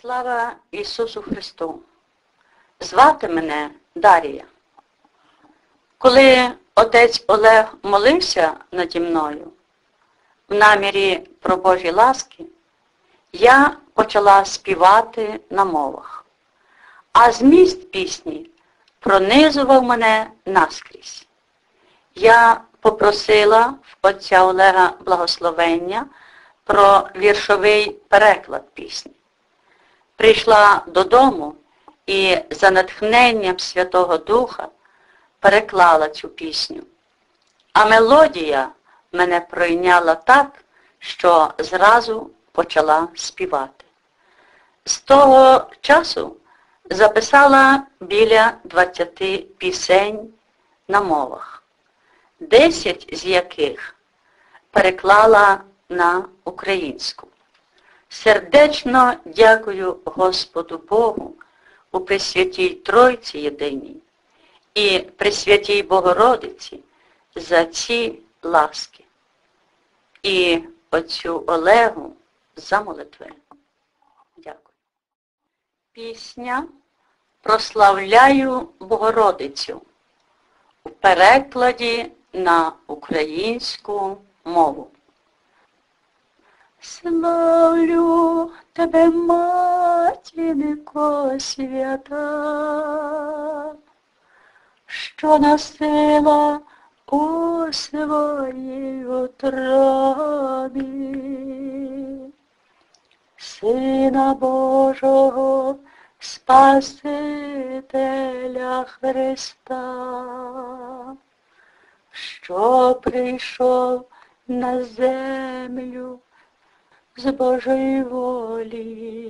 Слава Ісусу Христу! Звати мене Дарія. Коли отець Олег молився наді мною в намірі про Божі ласки, я почала співати на мовах, а зміст пісні пронизував мене наскрізь. Я попросила в отця Олега благословення про віршовий переклад пісні. Прийшла додому і за натхненням Святого Духа переклала цю пісню. А мелодія мене пройняла так, що зразу почала співати. З того часу записала біля 20 пісень на мовах, 10 з яких переклала на українську. Сердечно дякую Господу Богу у Пресвятій Тройці Єдиній і Пресвятій Богородиці за ці ласки. І отцю Олегу за молитви. Дякую. Пісня Прославляю Богородицю у перекладі на українську мову. Славлю тебе, матінко свята, що носила у своїй утробі Сина Божого Спасителя Христа, що прийшов на землю з Божої волі.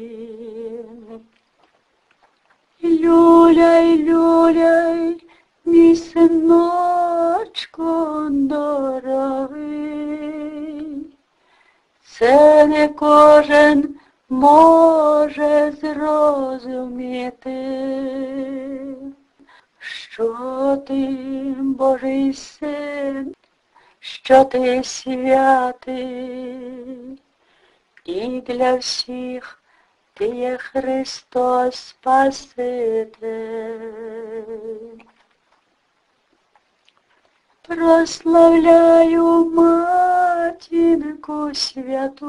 Люляй, люляй, мій синочку дорогий, це не кожен може зрозуміти, що ти Божий син, що ти святий. І для всіх ти є Христос Спаситель. Прославляю матінку святу,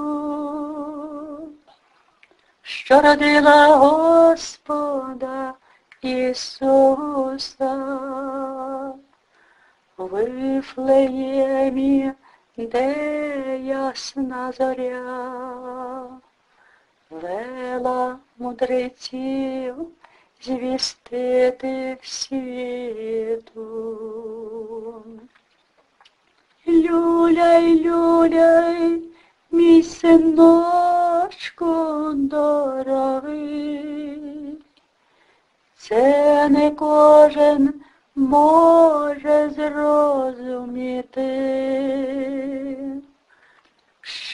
що родила Господа Ісуса в Вифлеємі де ясна зоря? Вела мудреців звістити світу. Люляй, люляй, мій синочку дорогий, це не кожен може зрозуміти,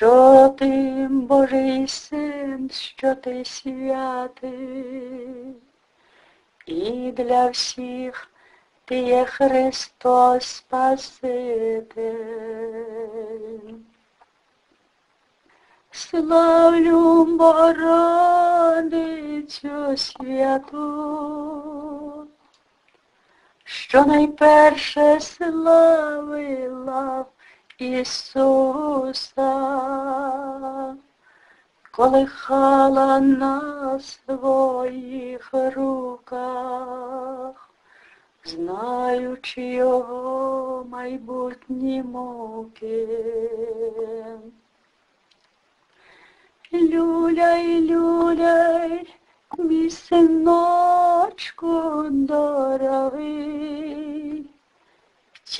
що ти Божий син, що ти святий, і для всіх ти є Христос Спаситель. Славлю Богородицю святу, що найперше славила Ісуса, колихала на своїх руках, знаючи його майбутні муки. Люляй, люляй, мій синочку дорогий,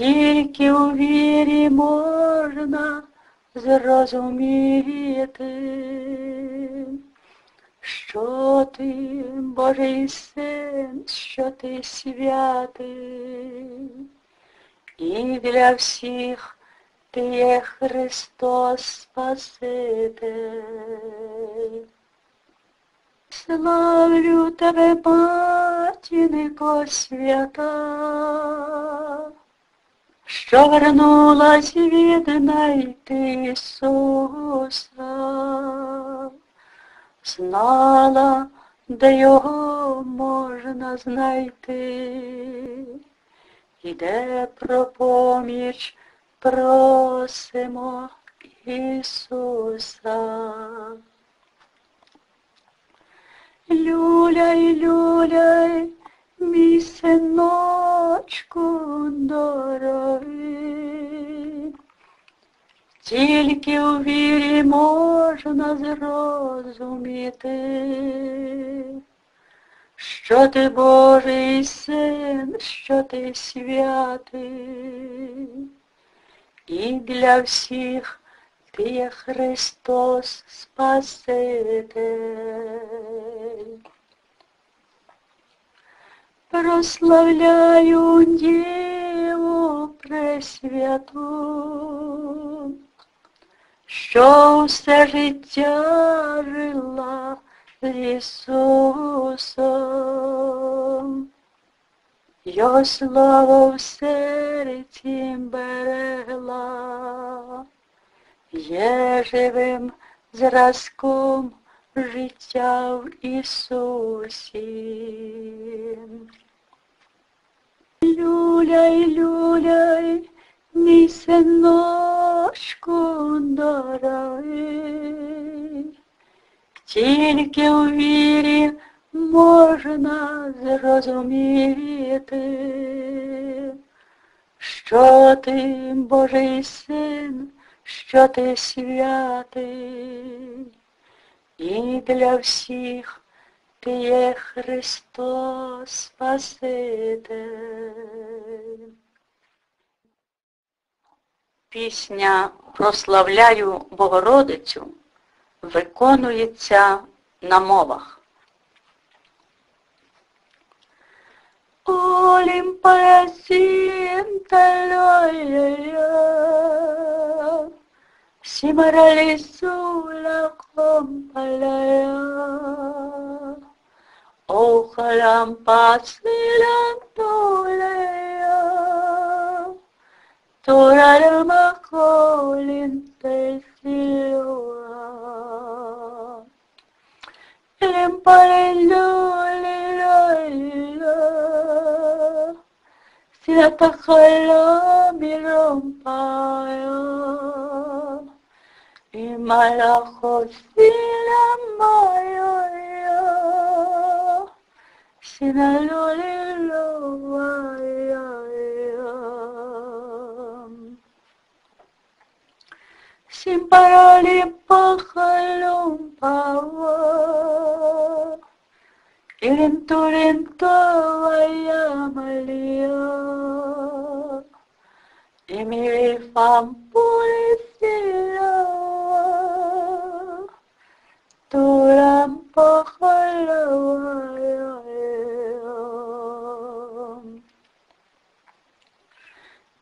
тільки у вірі можна зрозуміти, що ти Божий син, що ти святий, і для всіх ти є Христос Спаситель. Славлю тебе, матінко свята, що вернулась від найти Ісуса, знала, де його можна знайти, іде про поміч просимо Ісуса. Люляй, люляй, мій синочку дорогий, тільки у вірі можна зрозуміти, що ти Божий син, що ти святий, і для всіх ти є Христос Спаситель. Прославляю Діву Пресвяту, що все життя жила з Ісусом, Його слово в серці берегла, є живим зразком життя в Ісусі. Люляй, люляй, мій синочку дорогий, тільки у вірі можна зрозуміти, що ти Божий син, що ти святий, і для всіх ти є Христос Спаситель. Пісня Прославляю Богородицю виконується на мовах. Олімпарасінталоя, Сімаралісула компалая, Охалам Ojalan pasilan toleya Torarıma kolin tesliyoya Limparellu lirayla Silatakala bir rompaya Y malajos silamaya sin parar y pájaro pava Lento, lento vaya malía. Y mi fan purecía Tu gran pájaro vaya.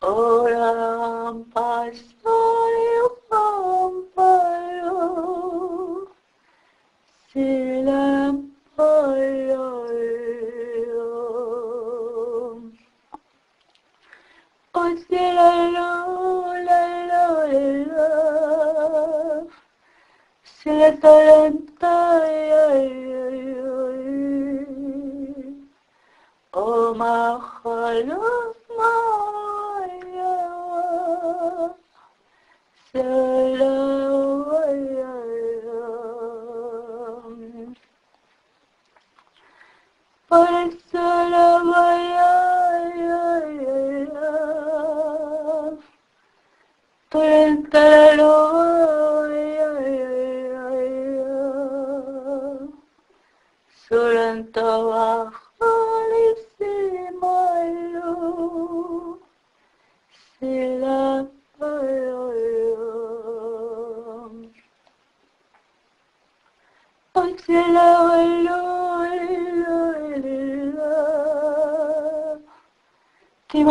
Oram pastoyo pampayo silam payo Osilalo lalo lalo silatoyantayo maharam maya. Saravaram قلت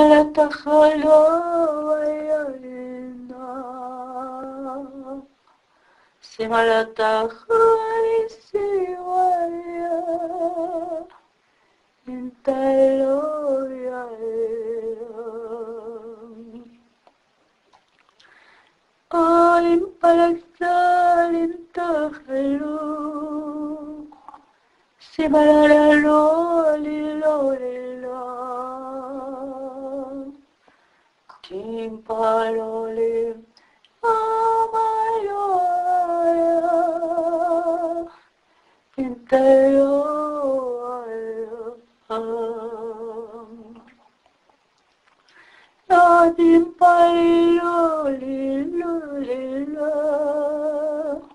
لا تخلو ويرنا سما لا تخلو سوايا انت يا آه Oh, impactar انت tu Shibarara Loli Loli Lord. King Paroli Amayora. Intero Ayam. Nadim Paroli Loli Lord.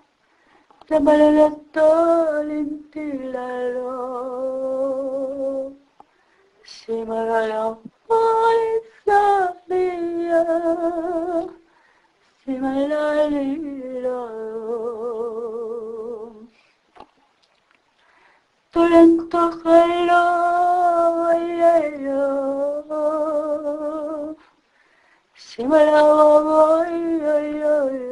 Tabarala Tolin dilalo Simagalam Malisaliya Simalalilalo Tulento kalo Simalalalilalo